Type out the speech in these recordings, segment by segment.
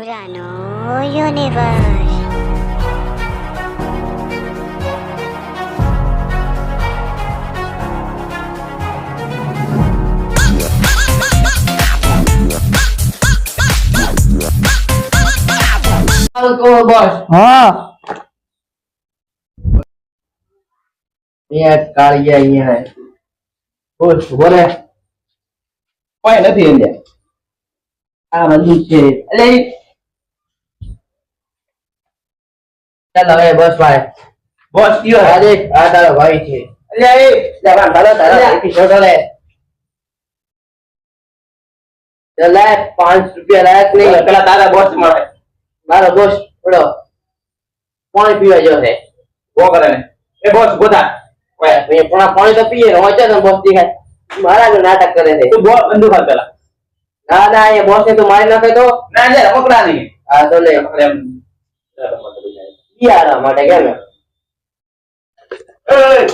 પુરાનો universe boss હા અહીંયા કાળિયા અહીંયા બોસ બોલે કોઈ નથી અહીંયા આ બધું છે એટલે ઈ- ચાલ હવે બસ ભાઈ. બસ કયો આજે આ તારો ભાઈ છે. એટલે એ. જવાન તારો તારો છોટો લે. ચાલ પાંચ રૂપિયા લાયક નહીં. પેલા તારા બોસ મળે. મારો બોસ થોડો પાણી પીવા જો છે. બો કરે ને. એ બોસ ગોતા. ઓય, પણ પાણી તો પીએ ને છે ને બોસ દેખાય મારા નાટક કરે છે. તું બોલ બંધ કર પેલા. ના ના એ બોસ ને તો મારી નાખે તો? ના લે રમકડા નહીં. હા તો લે. એમ. બિયારા માટે કેમ? એ,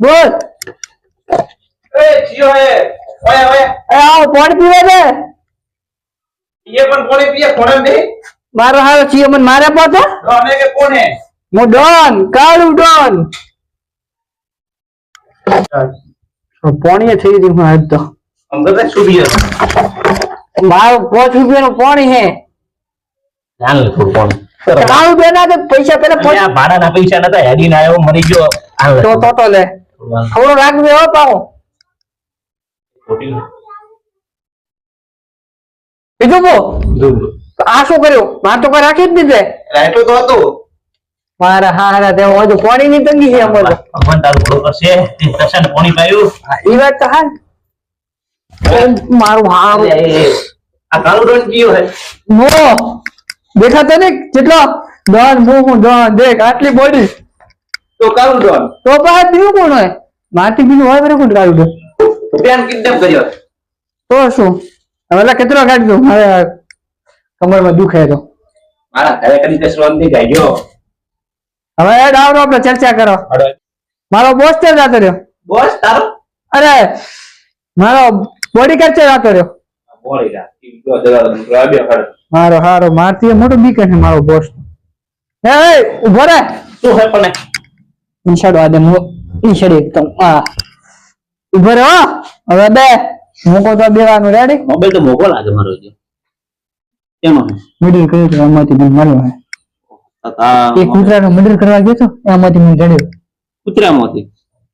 બોલ. એ જીઓ હે ઓય ઓય. એ આવો પાણી પીવા દે ये પણ કોણે પીએ કોણે નહીં મારો હારો જીઓ મને મારે પાતો રોને કે કોને? હું ડોન કાળું ડોન. પાણી થઈ ગયું હું આજ તો આમ તો સુબી મારો પોચ રૂપિયાનું પાણી હે જાન લે થોડું કોણ કાળું બે ના પૈસા પેલા અને ભાડાના પૈસા નતા હેડીને આવ્યો મરી ગયો. તો તો તો લે. થોડો રાખજો હો પાહો બીજું બો આ શું કર્યું? માર તો કોઈ રાખી જ દીધે રાઈટો તો હતું. મારા હા તે હજુ પાણી ની તંગી છે અમારે ભગવાન તારું ભલું કરશે. તે દર્શન પાણી પાયું. ઈ વાત તો હા. મારું હારું. એ, એ, આ કાળું રંગ કયો હે. દેખાતો ને કેટલો ડોન મુહ ડોન દેખ આટલી બોડી. તો કાળું ડોન? તો બહાર બીજું કોણ હોય? માટી બીજું હોય બરે કોણ કાઢું બેન કિડનેપ કર્યો. તો શું? હવે કેટલો કાઢજો મારે કમરમાં દુખે તો. મારા ઘરે કરી કસરો જાય ગાયો હવે આવડો આપણે ચર્ચા કરો. મારો બોસ તે જાતો રહ્યો? બોસ તારો? અરે મારો બોડી છે જાતો રહ્યો? બોડી જા ઈ જો જરા જરા બે ખડ મારો હારો મારતી મોટો બીક છે મારો બોસ એ, ઊભો રે. શું હે પણ ઇન્શાડ વાદે મો ઇન્શાડ એકદમ આ ઊભો રે હવે બે. મોકો તો દેવાનું રેડી મોબાઈલ તો મોકો લાગે મારો જો. કેમ મિડલ કર્યું તો એમાંથી મને મળ્યો હે. એ કૂતરાનો મર્ડર કરવા ગયો તો એમાંથી મને જડ્યો. કૂતરામાંથી?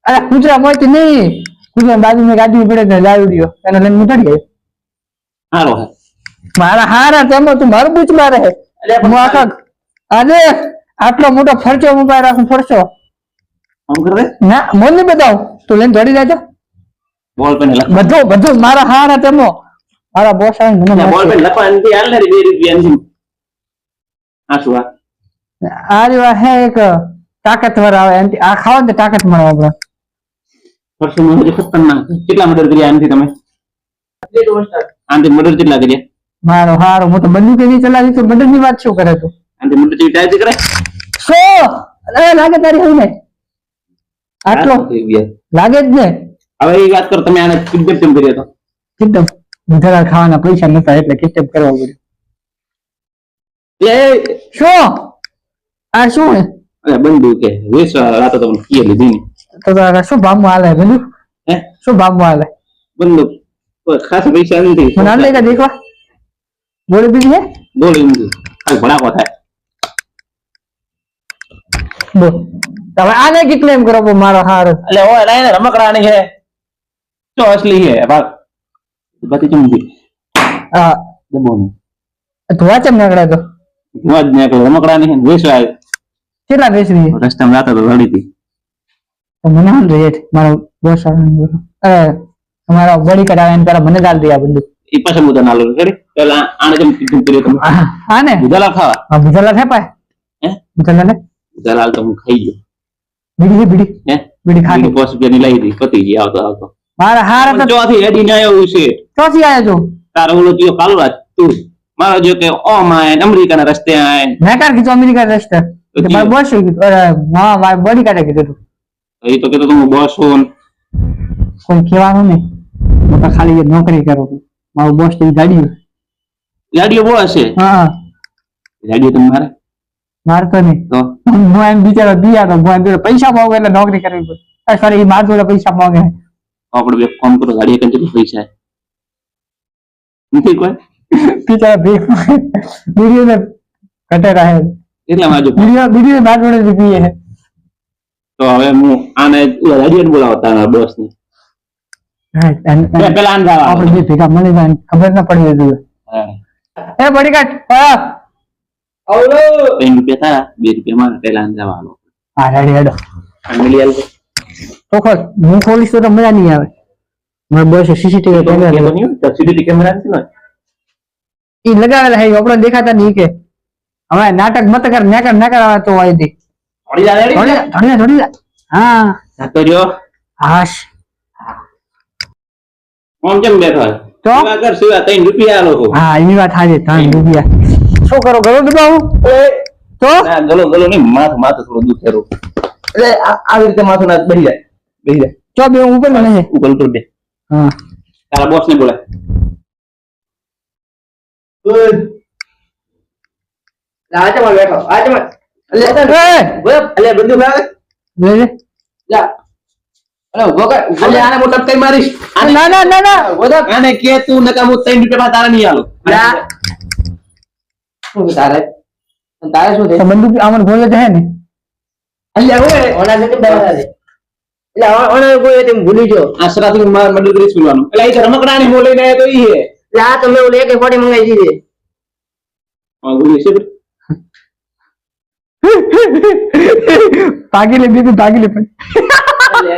અરે કુતરામાંથી નહીં. કૂતરા બાજુમાં ગાડી પડે લાવી દીધો એને લઈને હું ચડી ગયો. સારો હે. મારા હારા તેમાં તું મારું બુચ મારે હે અલ્યા હું આખા અરે આટલો મોટો ફરચો મોબાઈલ રાખું ફરચો ના મોન નહીં બતાવ તું લઈને દોડી જાય બોલ પેન બધો બધું બધું મારા હારા તેમો મારા બોસ આવે મને બોલ પેન રૂપિયા આ શું આ? આ રીવા હે એક તાકાતવર આવે આ ખાવા ને તાકાત મળે આપણે. ફરસો માં ખતરનાક. કેટલા મર્ડર કર્યા આનાથી તમે? આનાથી મર્ડર કેટલા કર્યા? મારો હારો હું તો બંદૂક એવી ચલાવી તો બંદૂકની વાત શું કરે તું? આનાથી મર્ડર જેવી ટાઈપ કરે સો! અરે લાગે તારી હું ને આટલો? આ થઈ ગયા. લાગે જ ને? હવે એ વાત કરો તમે આને કિડનેપ કેમ કર્યો તો એકદમ ગુજરાત ખાવાના પૈસા નતા એટલે કિસ્ટેપ કરવા પડ્યું. એ શું? આ શું હે? અરે બંદૂક કે વેસ રાતો તમને કીએ લીધી ને તો તારા શું ભાવમાં હાલે બંદૂક? હે? શું ભાવમાં હાલે? બંદૂક. કોઈ ખાસ પૈસા નથી. મને હાલ કા દેખવા? બોલી બીજી હે? બોલ એમ કે ખાલી ભડાકો થાય. બોલ. તમે આને કેટલે એમ કરો મારો હાર. એટલે ઓય લાઈને રમકડા ની છે. જો અસલી છે ભાગ. બધી ચમકી આ દબો ને તું વાંચમ નાકડા તો? હું જ ને રમકડાની રમકડા ની છે વેસ આવે કેટલા બેસરી છે? રસ્તામાં રાતો તો રડી હતી. તો મને હાલ છે. મારો બોસ આવે ને. અરે તમારો બોડી કાર્ડ આવે મને ગાલ દે આ એ પાછા મુદ્દા ના લો કરે પેલા આને જેમ કીધું કર્યો તમે. આ ને? મુદ્દા ખાવા. હા બુધલા છે પાય હે? બુધલા ને મુદ્દા તો હું ખાઈ ગયો. બીડી બીડી. હે? બીડી ખાલી. બસ રૂપિયા ની લઈ દી પતી ગઈ આવતો આવતો. મારા હારા તો ચોથી હેડી ના આવ્યો છે. ચોથી આવ્યો છું. તારો ઓલો કયો કાલો રાત તું. મારો જો કે ઓમ આય ને અમેરિકાના રસ્તે આય. મેં કાર કીધું અમેરિકા રસ્તે? તો મારે કીધું. બોસ કીધું. અરે મા મારે બોડી કાર્ડે કીધું તું. એ તો કહેતો તું બોસ હોન. કોઈ કહેવાનું નહીં. હું તો ખાલી નોકરી કરું મારું બોસ તે ગાડીઓ. ગાડીઓ બહુ હશે હા. ગાડીઓ તમે મારે? મારતો નહીં. તો? હું એમ બિચારો દિયા તો હું એમ પૈસા માંગે એટલે નોકરી કરવી પડે. સોરી માર જોડે પૈસા માંગે આપણે બે ફોન કરો ગાડી કંઈ પૈસા. નથી કોઈ? બિચારા ભીખ બીડીઓ ને ઘટે રહે. કેટલા વાજો બીડીઓ બીડીઓ માર જોડે છે તો હવે હું આને ગાડીઓ બોલાવતા બોસ ને. પેલા આને આપણે બે ભેગા મળી જાય ખબર ના પડી જોઈએ એ બડી કાઢ હા ત્રણ રૂપિયા તારા બે રૂપિયા મારા પેલા આને હા રેડી હેડો આ આલ તો. ખોલ હું ખોલીશ તો મજા નહીં આવે. મારે બસ સીસીટીવી કેમેરા તો સીસીટીવી કેમેરા નથી ને ઈ લગાવેલા હે આપણને દેખાતા નહીં કે. હવે નાટક મત કર નાકર નાકર આવે તો દે થોડી જા થોડી જા, થોડી જા, હા. જાતો રહ્યો હાશ. આમ કેમ બેઠો તો? કર સેવા ત્રણ રૂપિયા આલો હા એની વાત હાજે ત્રણ રૂપિયા. શું કરો ગળો દબાવું? તો? ના ગલો ગલો નહીં માથું માથું થોડું દુખેરું એટલે આ- આવી રીતે માથું ના બેસી જાય બેસી જાય. ચો બે ઉપર નહીં ઉપર ઉપર બે. હા. તારા બોસ ને બોલે આચમાં બેઠો આચમાં એ, અલે બધું લે. જા અરે ઊભો કર ઊભો આને મોટા કઈ મારીશ. ના ના ના ના. ઊભો. આને કે તું નકા હું ત્રણ રૂપિયા તારા નહીં આલો. જા. શું તારે? તારે શું છે? બંદૂક આમાં ગોલે તો ને. અલ્યા ઓય. ઓના છે એટલે ઓના તેમ ભૂલી ગયો. આશરાથી માર મદદ કરી સુલવાનું એટલે એ રમકડાની બોલે ને તો ઈ હે. એટલે આ તમે ઓલે એક ફોડી મંગાઈ દીધી. હા બોલી છે ભાગી લે બીજું ભાગી લે પણ.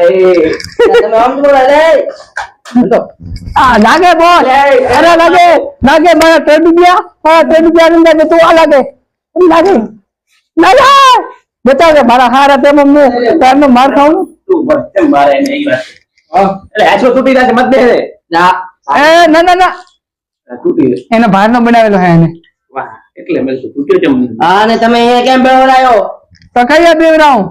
તમે આમ તો બોલા. લે આ લાગે બોલ અરે લાગે લાગે મારા ત્રણ રૂપિયા હા ત્રણ રૂપિયા અંદર તું આ લાગે. લાગે. લાગે. બતાવ મારા હારા તેમ અમને તારનો માર ખાવું તું બસ મારે ને ઈ વાત એટલે આછો તૂટી જશે મત એ ના ના ના. તૂટી એનો ભારનો બનાવેલો હે એને. વાહ એટલે મેં તૂટ્યો કેમ? નહીં? હા ને તમે અહીંયા કેમ બેવડાયો? તો કઈ બેવરાઉં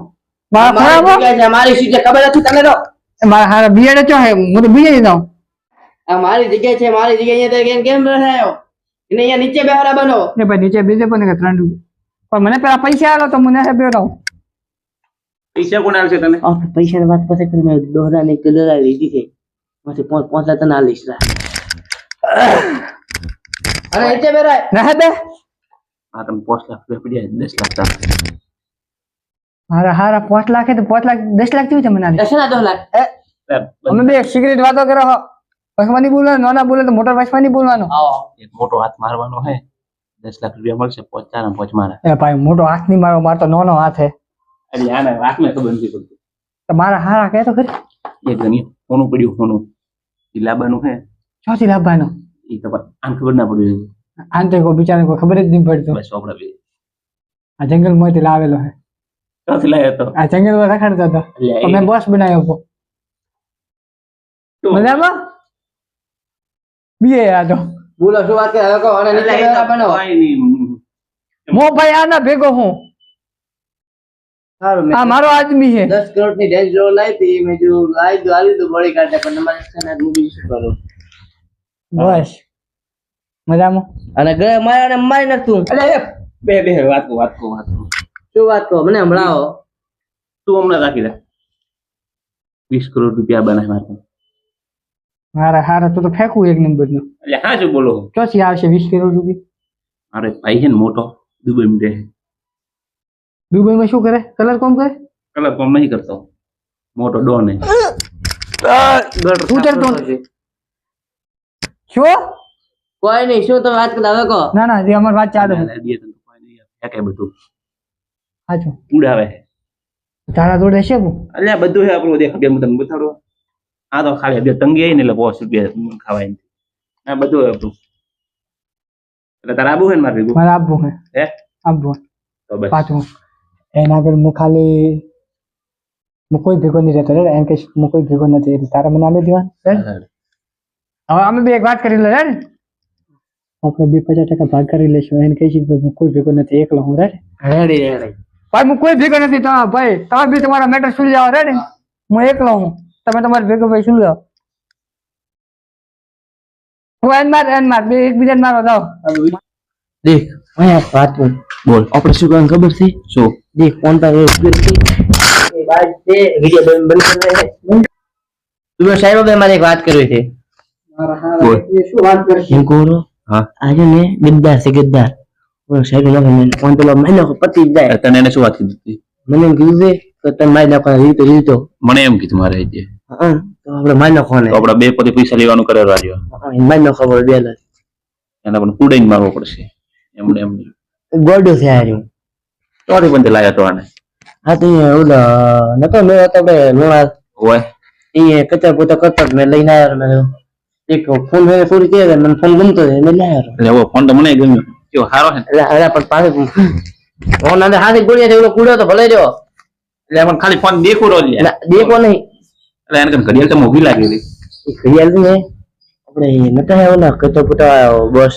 મારા મારી ખરાબ જગ્યાએ છે, મારી સીટ છે, ખબર નથી તને તો? મારા બિયાડે ચો હે? હું તો બીજે જાઉં. આ મારી જગ્યા છે મારી જગ્યાએ અહીંયા કેમ કેમ એને અહીંયા નીચે બેહરા બનો. ને ભાઈ નીચે બીજે પણ કે ત્રણ પણ મને પેલા પૈસા આલો તો મને હે બેવરાઉં પૈસા કોણ આવશે તને? પૈસા ની વાત પછી કરી મેં દોહરા ની કલર લીધી છે. પછી પાંચ પાંચ તને આલીશ રા અરે નીચે બેરાય રહે દે. આ તમે પાંચ લાખ રૂપિયા પડ્યા દસ લાખ મારા હારા પાંચ લાખ તો પાંચ લાખ દસ લાખ જેવું છે મને દસ ના દસ લાખ. એ અમે બે સિગરેટ વાતો કરો હો. વસમાં નહીં બોલવાનું નાના બોલે તો મોટા વસમાં નહીં બોલવાનું. એક મોટો હાથ મારવાનો હે. દસ લાખ રૂપિયા મળશે પહોંચતા તારા પાંચ એ ભાઈ મોટો હાથ નહીં મારો મારતો નાનો હાથ હે. અરે આને રાખને ખબર નથી પડતી. તો મારા હારા કહે તો ખરી. એક ગણી સોનું પડ્યું સોનું. ઈ લાવવાનું હે. ચોથી લાવવાનો એ તો આમ આને ખબર ના પડી. આમ તો કોઈ બિચારાને કોઈ ખબર જ નહીં પડતી. બસ બે. આ જંગલમાંથી લાવેલો હે. ક્યાંથી લાવ્યો તો આ જંગલ રખડતો હતો. એટલે બોસ બનાવ્યો હતો. મજામાં? બીએ આ તો. બોલો શું વાત કરે? હવે અને નીચે એટલે એ તો બેહરા બનો કોઈ નહીં. મો ભાઈ આના ભેગો હું. આ મારો આદમી છે. દસ કરોડની હતી મેં જો લાવી દો આલી દો કાઢે પણ તમારે છે ને હું શું કરું બસ. મજામાં? અને ગયો મારે મારી નાખતું. બે બે વાત કહું, વાત વાત. શું વાત કહો મને હમણાં તું હમણાં રાખી દે વીસ કરોડ રૂપિયા બનાવે મારે મારા હારા તો તો ફેંકવું એક નંબરનું એટલે હા શું બોલો. ચોથી આવશે વીસ કરોડ રૂપિયા? મારે ભાઈ છે ને મોટો દુબઈ માં રહે. દુબઈમાં શું કરે? કલર કોમ કરે? કલર કોમ નહીં કરતો. મોટો ડોન હે. ડોન. શું? કોઈ નહીં શું તમે વાત કરતા હવે કહો. ના ના જે અમારી વાત ચાલે. દે તને કોઈ નહીં. ફેંકે બધું. સાચું ઉડાવે છે તારા જોડે છે હું? એટલે બધું છે આપણું દેખ બે હું તમને બતાડું આ તો ખાલી બે તંગી આવી ને એટલે બોસ રૂપિયા ખાવાય. નહીં. આ બધું છે આપણું એટલે તારે આબુ છે ને મારે ભેગું? મારે આપવું હે. હે? આબુ તો બસ. પાછું એના આગળ હું ખાલી હું કોઈ ભેગો નહીં રહેતો રે એમ કહીશ હું કોઈ ભેગો નથી એટલે તારા મને આલે દેવાનું હવે અમે બે એક વાત કરી લે રે આપણે બે પચાસ ટકા ભાગ કરી લઈશું. એને કહીશું કે હું કોઈ ભેગો નથી એકલો હું રે રેડી રેડી. ભાઈ હું કોઈ ભેગો નથી તમે ભાઈ તમે બી તમારા મેટર સુલી જાઓ રે હું એકલો હું. તમે તમારે ભેગો ભાઈ સુલી જાઓ હું એન માર એન માર. બે એકબીજાને મારો જાઓ દેખ અહીંયા વાત બોલ બોલ. આપણે શું કરવાનું ખબર છે? શું? દેખ ફોન પર એ બાદ છે. વિડિયો બંધ બંધ કરી દે. તું સાહેબ બે મારે એક વાત કરવી છે. બોલ. શું વાત કરશે? એમ કહું હા. આજે ને ગદ્દાર છે ગદ્દાર. ઓલો સાહેબ ના મેં ફોન પેલો મહિનો પતી જાય. તને એને શું વાત કીધી હતી? મને એમ કીધું છે કે તમે મારી નાખવાના રીતો રીતો. મને એમ કીધું મારે આજે. હા તો આપણે મારી નાખવાને તો આપણે બે પતિ પૈસા લેવાનું કરે એને મારી નાખવા પડે બે લાખ. એને પણ કુડાઈને મારવો પડશે. એમને એમ. ગોડું છે હાર્યું ચોથી બંધે લાયા તો આને. હા તો ઓલા નતો મેં તો બે લોણા ઓય. એ કચર પોતા કરતા મેં લઈને આવ્યો મેં એક ફોન હોય થોડી કે મને ફોન ગમતો મેં લાયો એટલે ફોન તો મને ગમ્યો. છે ને? એટલે પણ પાછું ફોન અંદર હાથે ગોળીયા કુડ્યો તો ભલે રહ્યો. એટલે પણ ખાલી ફોન દેખો રોજ દેખો નહીં. એટલે એને ઘડિયાળ તો મોંઘી લાગી હતી. ઘડિયાળ ને આપણે નતા ઓલા કચરા પોતા બસ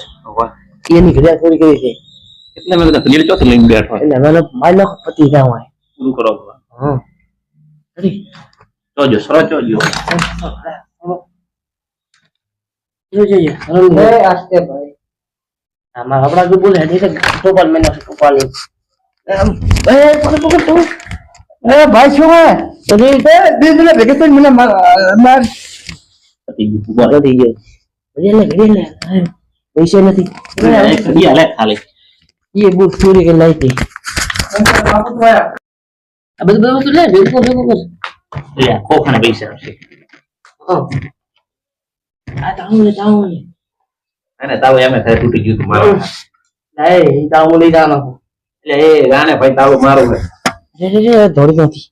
એની ઘડિયાળ થોડી કરી છે. એટલે મેં ઘડિયાળ ચોથી લઈને બેઠો. એટલે મને મારી નાખો પતી જાવ હોય પૂરું કરો હા ચોજો સરો જોજો જોજો. આસ્તે ભાઈ આમાં હમણાં જો બોલે એટલે ટોપલ મેં નાખી કપાલી. એ પકડ પકડ તું એ ભાઈ શું હે? તો નહીં એ દીદી ને ભેગી થઈને મને માર માર. પતી ગયું. બોલ. પતી ગયો. ઘડિયાળ લે ઘડિયાળ લે પૈસા નથી. ઘડિયાળ લે ખાલી એ બુક ચોરી કરી લાવી હતી આ બધું બધું લે ભેગું ભેગું કર લે, ખોખાને પૈસા આપશે. હા. આ તાવું લે તાવું લે અને તાવ એમ થાય તૂટી ગયું તું મારું. એ તાવું લઈ જવાનો એટલે એ રાણે ભાઈ તાવ મારું રે રે રે થોડી નથી.